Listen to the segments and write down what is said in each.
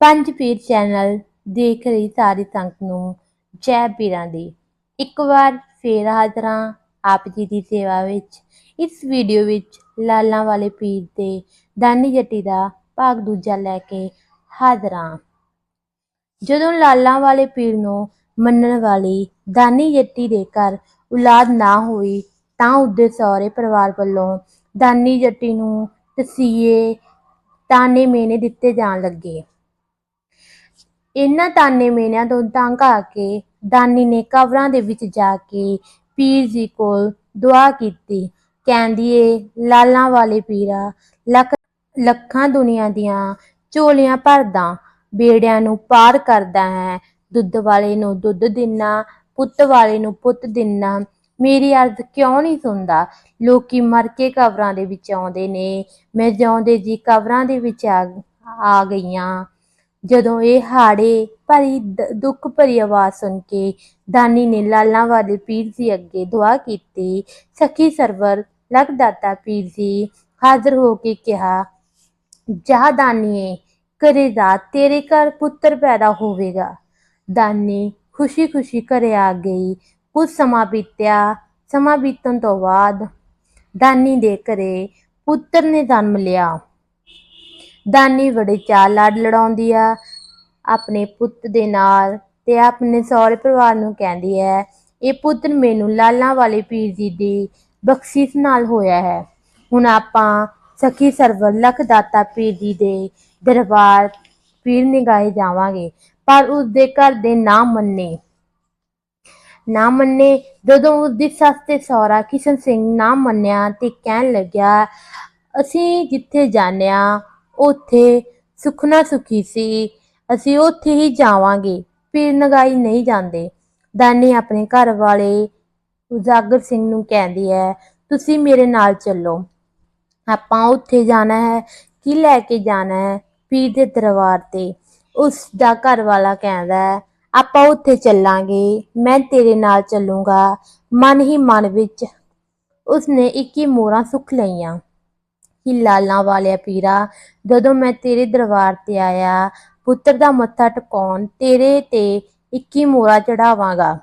ਪੰਜ ਪੀਰ ਚੈਨਲ ਦੇਖ ਰਹੀ ਸਾਰੀ ਸੰਗਤ ਨੂੰ ਜੈ ਪੀਰਾਂ ਦੀ। ਇੱਕ ਵਾਰ ਫੇਰ ਹਾਜ਼ਰਾਂ ਆਪ ਜੀ ਦੀ ਸੇਵਾ ਵਿੱਚ। ਇਸ ਵੀਡੀਓ ਵਿੱਚ ਲਾਲਾਂ ਵਾਲੇ ਪੀਰ ਤੇ ਦਾਨੀ ਜੱਟੀ ਦਾ ਭਾਗ ਦੂਜਾ ਲੈ ਕੇ ਹਾਜ਼ਰਾਂ ਜਦੋਂ ਲਾਲਾਂ ਵਾਲੇ ਪੀਰ ਨੂੰ ਮੰਨਣ ਵਾਲੀ ਦਾਨੀ ਜੱਟੀ ਦੇ ਘਰ ਔਲਾਦ ਨਾ ਹੋਈ ਤਾਂ ਉਹਦੇ ਸਹੁਰੇ ਪਰਿਵਾਰ ਵੱਲੋਂ ਦਾਨੀ ਜੱਟੀ ਨੂੰ ਤਸੀਏ ਤਾਨੇ ਮੇਨੇ ਦਿੱਤੇ ਜਾਣ ਲੱਗੇ। ਇਹਨਾਂ ਤਾਨੇ ਮੇਨਿਆਂ ਤੋਂ ਤੰਗ ਆ ਕੇ ਦਾਨੀ ਨੇ ਕਬਰਾਂ ਦੇ ਵਿੱਚ ਜਾ ਕੇ ਪੀਰ ਜੀ ਕੋਲ ਦੁਆ ਕੀਤੀ। ਕਹਿੰਦੀ ਏ, ਲਾਲਾਂ ਵਾਲੇ ਪੀਰਾ ਲੱਖ ਲੱਖਾਂ ਦੁਨੀਆ ਦੀਆਂ ਝੋਲੀਆਂ ਭਰਦਾ, ਬੇੜਿਆਂ ਨੂੰ ਪਾਰ ਕਰਦਾ ਹੈ, ਦੁੱਧ ਵਾਲੇ ਨੂੰ ਦੁੱਧ ਦਿਨਾ, ਪੁੱਤ ਵਾਲੇ ਨੂੰ ਪੁੱਤ ਦਿਨਾ, ਮੇਰੀ ਅਰਜ਼ ਕਿਉਂ ਨਹੀਂ ਸੁਣਦਾ? ਲੋਕੀ ਮਰ ਕੇ ਕਬਰਾਂ ਦੇ ਵਿੱਚ ਆਉਂਦੇ ਨੇ, ਮੈਂ ਜਿਉਂਦੇ ਜੀ ਕਬਰਾਂ ਦੇ ਵਿੱਚ ਆ ਗਈਆਂ। ਜਦੋਂ ਇਹ ਹਾੜੇ ਭਰੀ ਦ- ਦੁੱਖ ਭਰੀ ਆਵਾਜ਼ ਸੁਣ ਕੇ ਦਾਨੀ ਨੇ ਲਾਲਾਂ ਵਾਲੇ ਪੀਰ ਜੀ ਅੱਗੇ ਦੁਆ ਕੀਤੀ, ਸਖੀ ਸਰਵਰ, ਲਗਦਾਤਾ ਪੀਰ ਜੀ, ਹਾਜ਼ਰ ਹੋ ਕੇ ਕਿਹਾ, ਜਾ ਦਾਨੀਏ ਕਰੇਗਾ ਤੇਰੇ ਘਰ ਪੁੱਤਰ ਪੈਦਾ ਹੋਵੇਗਾ। ਦਾਨੀ ਖੁਸ਼ੀ ਖੁਸ਼ੀ ਘਰੇ ਆ ਗਈ। ਕੁਝ ਸਮਾਂ ਬੀਤਿਆ, ਸਮਾਂ ਬੀਤਣ ਤੋਂ ਬਾਅਦ ਦਾਨੀ ਦੇ ਘਰੇ ਪੁੱਤਰ ਨੇ ਜਨਮ ਲਿਆ। ਦਾਨੀ ਬੜੇ ਚਾਅ ਲੜ ਲੜਾਉਂਦੀ ਆ, ਆਪਣੇ ਪੁੱਤ ਦੇ ਨਾਲ ਤੇ ਆਪਣੇ ਸਹੁਰੇ ਪਰਿਵਾਰ ਨੂੰ ਕਹਿੰਦੀ ਹੈ, ਇਹ ਪੁੱਤਰ ਮੈਨੂੰ ਲਾਲਾਂ ਵਾਲੇ ਪੀਰ ਜੀ ਦੀ ਬਖਸ਼ਿਸ਼ ਨਾਲ ਹੋਇਆ ਹੈ। ਹੁਣ ਆਪਾਂ ਸਖੀ ਸਰਵਰ ਲਖ ਦਾਤਾ ਪੀਰ ਜੀ ਦੇ ਦਰਬਾਰ ਪੀਰ ਨਿਗਾਹੇ ਜਾਵਾਂਗੇ, ਪਰ ਉਸ ਦੇ ਘਰ ਦੇ ਨਾ ਮੰਨੇ। ਨਾ ਮੰਨੇ, ਜਦੋਂ ਉਸ ਦੀ ਸੱਸ ਤੇ ਸਹੁਰਾ ਕਿਸ਼ਨ ਸਿੰਘ ਨਾ ਮੰਨਿਆ ਤੇ ਕਹਿਣ ਲੱਗਿਆ, ਅਸੀਂ ਜਿੱਥੇ ਜਾਣਿਆ ਉੱਥੇ ਸੁਖਨਾ ਸੁਖੀ ਸੀ। ਅਸੀਂ ਉੱਥੇ ਹੀ ਜਾਵਾਂਗੇ। ਪੀਰ ਨਗਾਈ ਨਹੀਂ ਜਾਂਦੇ। ਦਾਨੀ ਆਪਣੇ ਘਰ ਵਾਲੇ ਉਜਾਗਰ ਸਿੰਘ ਨੂੰ ਕਹਿੰਦੀ ਹੈ, ਤੁਸੀਂ ਮੇਰੇ ਨਾਲ ਚੱਲੋ। ਆਪਾਂ ਉੱਥੇ ਜਾਣਾ ਹੈ। ਕੀ ਲੈ ਕੇ ਜਾਣਾ ਹੈ? ਪੀਰ ਦੇ ਦਰਬਾਰ ਤੇ। ਉਸ ਦਾ ਘਰ ਵਾਲਾ ਕਹਿੰਦਾ ਹੈ, ਆਪਾਂ ਉੱਥੇ ਚੱਲਾਂਗੇ। ਮੈਂ ਤੇਰੇ ਨਾਲ ਚੱਲੂੰਗਾ। ਮਨ ਹੀ ਮਨ ਵਿੱਚ ਉਸਨੇ 21 ਮੋਹਰਾਂ ਸੁੱਖ ਲਈਆਂ। ਕਿ ਲਾਲਾਂ ਵਾਲਿਆ ਪੀਰਾ, ਜਦੋਂ ਮੈਂ ਤੇਰੇ ਦਰਬਾਰ ਤੇ ਆਇਆ, ਪੁੱਤਰ ਦਾ ਮੱਥਾ ਟਿਕਾਉਣ ਤੇਰੇ ਤੇ 21 ਮੋਹਰਾਂ ਚੜਾਵਾਂਗਾ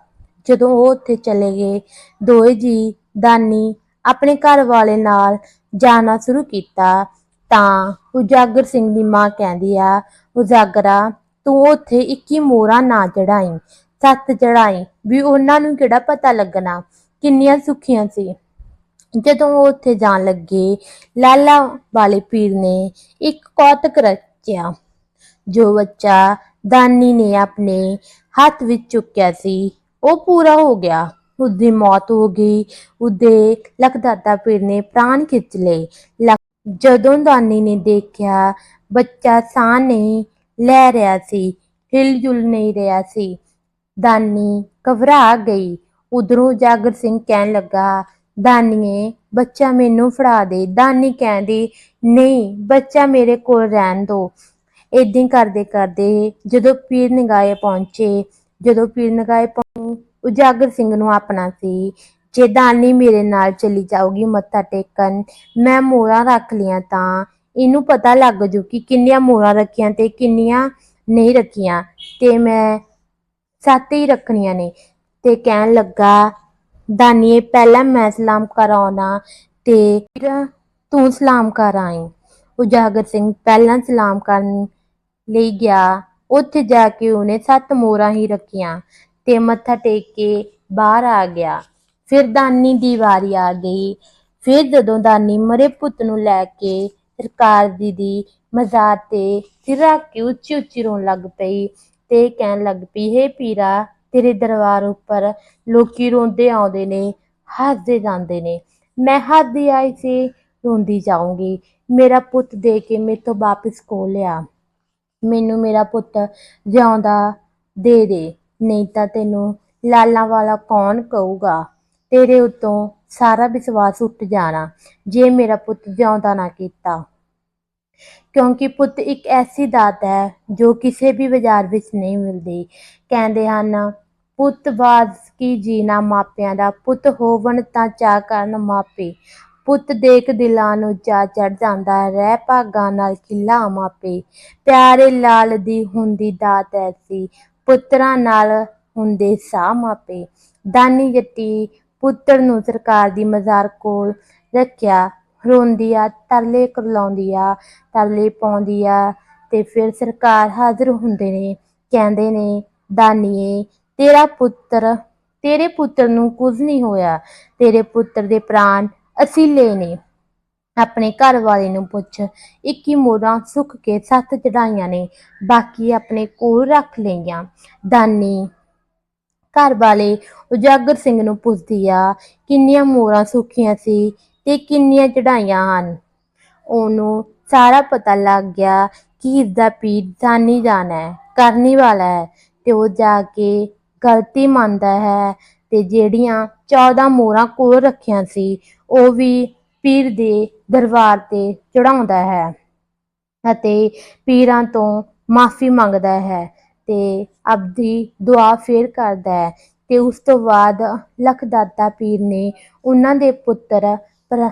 ਜਦੋਂ ਉਹ ਉੱਥੇ ਚਲੇ ਗਏ, ਦੋਏ ਜੀ ਦਾਨੀ ਆਪਣੇ ਘਰ ਵਾਲੇ ਨਾਲ ਜਾਣਾ ਸ਼ੁਰੂ ਕੀਤਾ, ਤਾਂ ਉਜਾਗਰ ਸਿੰਘ ਦੀ ਮਾਂ ਕਹਿੰਦੀ ਆ, ਉਜਾਗਰਾ, ਤੂੰ ਉੱਥੇ 21 ਮੋਹਰਾਂ ਨਾ ਚੜਾਈ ਸੱਤ ਚੜਾਈ ਵੀ ਉਹਨਾਂ ਨੂੰ ਕਿਹੜਾ ਪਤਾ ਲੱਗਣਾ, ਕਿੰਨੀਆਂ ਸੁਖੀਆਂ ਸੀ? ਜਦੋਂ ਉਹ ਉੱਥੇ ਜਾਣ ਲੱਗੇ, ਲਾਲਾ ਵਾਲੇ ਪੀਰ ਨੇ ਇੱਕ ਕੌਤਕ ਰਚਿਆ, ਜੋ ਬੱਚਾ ਦਾਨੀ ਨੇ ਆਪਣੇ ਹੱਥ ਵਿੱਚ ਚੁੱਕਿਆ ਸੀ। ਉਹ ਪੂਰਾ ਹੋ ਗਿਆ। ਉਸਦੀ ਮੌਤ ਹੋ ਗਈ। ਉਹਦੇ ਲਖਦਾਤਾ ਪੀਰ ਨੇ ਪ੍ਰਾਣ ਖਿੱਚ ਲਏ। ਲਖ- ਜਦੋਂ ਦਾਨੀ ਨੇ ਦੇਖਿਆ, ਬੱਚਾ ਸਾਹ ਨਹੀਂ ਲੈ ਰਿਹਾ ਸੀ, ਹਿਲ ਜੁਲ ਨਹੀਂ ਰਿਹਾ ਸੀ, ਦਾਨੀ ਘਬਰਾ ਗਈ। ਉਧਰੋਂ ਜਾਗਰ ਸਿੰਘ ਕਹਿਣ ਲੱਗਾ ਦਾਨੀਏ, ਬੱਚਾ ਮੈਨੂੰ ਫੜਾ ਦੇ। ਦਾਨੀ ਕਹਿੰਦੀ, ਨਹੀਂ, ਬੱਚਾ ਮੇਰੇ ਕੋਲ ਰਹਿਣ ਦੋ। ਏਦਾਂ ਕਰਦੇ ਕਰਦੇ ਜਦੋਂ ਪੀਰ ਨਿਗਾਹੇ ਪਹੁੰਚੇ, ਜਦੋਂ ਪੀਰ ਨਿਗਾਹੇ ਪਹੁੰਚੇ, ਉਜਾਗਰ ਸਿੰਘ ਨੂੰ ਆਪਣਾ ਸੀ। ਜੇ ਦਾਨੀ ਮੇਰੇ ਨਾਲ ਚਲੀ ਜਾਊਗੀ ਮੱਥਾ ਟੇਕਣ, ਮੈਂ ਮੋਹਰਾਂ ਰੱਖ ਲੀਆਂ ਤਾਂ। ਇਹਨੂੰ ਪਤਾ ਲੱਗ ਜੂ ਕਿ ਕਿੰਨੀਆਂ ਮੋਹਰਾਂ ਰੱਖੀਆਂ ਤੇ ਕਿੰਨੀਆਂ ਨਹੀਂ ਰੱਖੀਆਂ। ਤੇ ਮੈਂ ਸੱਤ ਹੀ ਰੱਖਣੀਆਂ ਨੇ। ਤੇ ਕਹਿਣ ਲੱਗਾ ਦਾਨੀਏ, ਪਹਿਲਾਂ ਮੈਂ ਸਲਾਮ ਕਰਾਉਣਾ ਤੇ ਫਿਰ ਤੂੰ ਸਲਾਮ ਕਰ ਆਈ। ਉਜਾਗਰ ਸਿੰਘ ਪਹਿਲਾਂ ਸਲਾਮ ਕਰਨ ਲਈ ਗਿਆ। ਉੱਥੇ ਜਾ ਕੇ ਉਹਨੇ ਸੱਤ ਮੋਹਰਾਂ ਹੀ ਰੱਖੀਆਂ ਤੇ ਮੱਥਾ ਟੇਕ ਕੇ ਬਾਹਰ ਆ ਗਿਆ। ਫਿਰ ਦਾਨੀ ਦੀ ਵਾਰੀ ਆ ਗਈ। ਫਿਰ ਜਦੋਂ ਦਾਨੀ ਮਰੇ ਪੁੱਤ ਨੂੰ ਲੈ ਕੇ ਸਰਕਾਰ ਜੀ ਦੀ ਮਜ਼ਾਰ ਤੇ ਸਿਰ ਰੱਖ ਕੇ ਉੱਚੀ ਉੱਚੀ ਰੋਣ ਲੱਗ ਪਈ ਤੇ ਕਹਿਣ ਲੱਗ ਪਈ, ਹੇ ਪੀਰਾ ਤੇਰੇ ਦਰਬਾਰ ਉੱਪਰ ਲੋਕੀ ਰੋਂਦੇ ਆਉਂਦੇ ਨੇ, ਹੱਸਦੇ ਜਾਂਦੇ ਨੇ। ਮੈਂ ਹੱਸਦੀ ਆਈ ਸੀ, ਰੋਂਦੀ ਜਾਊਂਗੀ। ਮੇਰਾ ਪੁੱਤ ਦੇ ਕੇ ਮੇਰੇ ਤੋਂ ਵਾਪਿਸ ਕੋ ਲਿਆ? ਮੈਨੂੰ ਮੇਰਾ ਪੁੱਤ ਜਿਉਂਦਾ ਦੇ ਦੇ, ਨਹੀਂ ਤਾਂ ਤੈਨੂੰ ਲਾਲਾਂ ਵਾਲਾ ਕੌਣ ਕਹੂਗਾ? ਤੇਰੇ ਉੱਤੋਂ ਸਾਰਾ ਵਿਸ਼ਵਾਸ ਉੱਠ ਜਾਣਾ, ਜੇ ਮੇਰਾ ਪੁੱਤ ਜਿਉਂਦਾ ਨਾ ਕੀਤਾ। ਕਿਉਂਕਿ ਪੁੱਤ ਇੱਕ ਐਸੀ ਦਾਤ ਹੈ ਜੋ ਕਿਸੇ ਵੀ ਬਾਜ਼ਾਰ ਵਿੱਚ ਨਹੀਂ ਮਿਲਦੀ। ਕਹਿੰਦੇ ਹਨ ਪੁੱਤ ਬਾਜ਼ ਕੀ ਜੀਣਾ ਮਾਪਿਆਂ ਦਾ, ਪੁੱਤ ਹੋਵਣ ਤਾਂ ਚਾ ਕਰਨ ਮਾਪੇ। ਪੁੱਤ ਦੇਖ ਦਿਲਾਂ ਨੂੰ ਚਾ ਚੜ ਜਾਂਦਾ, ਰਹਿ ਭਾਗਾਂ ਨਾਲ ਖਿੱਲਾ ਮਾਪੇ। ਪਿਆਰੇ ਲਾਲ ਦੀ ਹੁੰਦੀ ਦਾਤ ਐਸੀ, ਪੁੱਤਰਾਂ ਨਾਲ ਹੁੰਦੇ ਸਾਹ ਮਾਪੇ। ਦਾਨੀ ਜੱਟੀ ਪੁੱਤਰ ਨੂੰ ਸਰਕਾਰ ਦੀ ਮਜ਼ਾਰ ਕੋਲ ਰੱਖਿਆ ਰੋਂਦੀ ਆ ਤਰਲੇ ਕਰਲਾਉਂਦੀ ਆ ਤਰਲੇ ਪਾਉਂਦੀ ਆ ਤੇ ਫਿਰ ਸਰਕਾਰ ਹਾਜ਼ਰ ਹੁੰਦੇ ਨੇ, ਕਹਿੰਦੇ ਨੇ, ਦਾਨੀਏ ਤੇਰਾ ਪੁੱਤਰ, ਤੇਰੇ ਪੁੱਤਰ ਨੂੰ ਕੁਝ ਨਹੀਂ ਹੋਇਆ। ਤੇਰੇ ਪੁੱਤਰ ਦੇ ਪ੍ਰਾਣ ਅਸੀਲੇ ਨੇ। ਆਪਣੇ ਘਰ ਵਾਲੇ ਨੂੰ ਪੁੱਛ 21 ਮੋਹਰਾਂ ਸੁੱਖ ਕੇ ਸੱਤ ਚੜਾਈਆਂ ਨੇ, ਬਾਕੀ ਆਪਣੇ ਕੋਲ ਰੱਖ ਲਈਆਂ। ਦਾਨੀ, ਘਰ ਵਾਲੇ ਉਜਾਗਰ ਸਿੰਘ ਨੂੰ ਪੁੱਛਦੀ ਆ, ਕਿੰਨੀਆਂ ਮੋਰਾਂ ਸੁੱਖੀਆਂ ਸੀ ਤੇ ਕਿੰਨੀਆਂ ਚੜਾਈਆਂ ਹਨ? ਉਹਨੂੰ ਸਾਰਾ ਪਤਾ ਲੱਗ ਗਿਆ ਕਿ ਇਸਦਾ ਪੀਰ ਦਾਨੀ ਜਾਣਾ ਹੈ, ਕਰਨੀ ਵਾਲਾ ਹੈ। ਤੇ ਉਹ ਜਾ ਕੇ ਗਲਤੀ ਮੰਨਦਾ ਹੈ ਤੇ ਜਿਹੜੀਆਂ 14 ਮੋਹਰਾਂ ਕੋਲ ਰੱਖੀਆਂ ਸੀ, ਉਹ ਵੀ ਪੀਰ ਦੇ ਦਰਬਾਰ ਤੇ ਚੜਾਉਂਦਾ ਹੈ ਅਤੇ ਪੀਰਾਂ ਤੋਂ ਮਾਫੀ ਮੰਗਦਾ ਹੈ ਤੇ ਆਪਦੀ ਦੁਆ ਫੇਰ ਕਰਦਾ ਹੈ ਤੇ ਉਸ ਤੋਂ ਬਾਅਦ ਲਖਦਾਤਾ ਪੀਰ ਨੇ ਉਹਨਾਂ ਦੇ ਪੁੱਤਰ ਪ੍ਰ-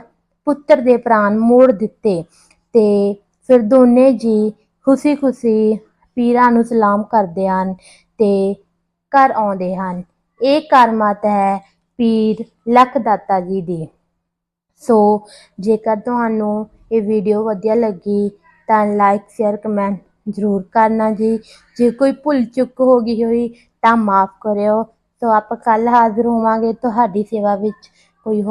ਪੁੱਤਰ ਦੇ ਪ੍ਰਾਣ ਮੋੜ ਦਿੱਤੇ ਤੇ ਫਿਰ ਦੋਨੇ ਜੀ ਖੁਸ਼ੀ-ਖੁਸ਼ੀ ਪੀਰਾਂ ਨੂੰ ਸਲਾਮ ਕਰਦੇ ਹਨ ਤੇ ਘਰ ਆਉਂਦੇ ਹਨ। ਇਹ ਕਰਮਤ ਹੈ ਪੀਰ ਲੱਖ ਦਾਤਾ ਜੀ ਦੀ। ਸੋ, ਜੇਕਰ ਤੁਹਾਨੂੰ ਇਹ ਵੀਡੀਓ ਵਧੀਆ ਲੱਗੀ, ਤਾਂ ਲਾਈਕ ਸ਼ੇਅਰ ਕਮੈਂਟ ਜ਼ਰੂਰ ਕਰਨਾ ਜੀ। ਜੇ ਕੋਈ ਭੁੱਲ ਚੁੱਕ ਹੋ ਗਈ ਹੋਈ, ਤਾਂ ਮਾਫ ਕਰਿਓ। ਸੋ, ਆਪਾਂ ਕੱਲ ਹਾਜ਼ਰ ਹੋਵਾਂਗੇ। ਤੁਹਾਡੀ ਸੇਵਾ ਵਿੱਚ ਕੋਈ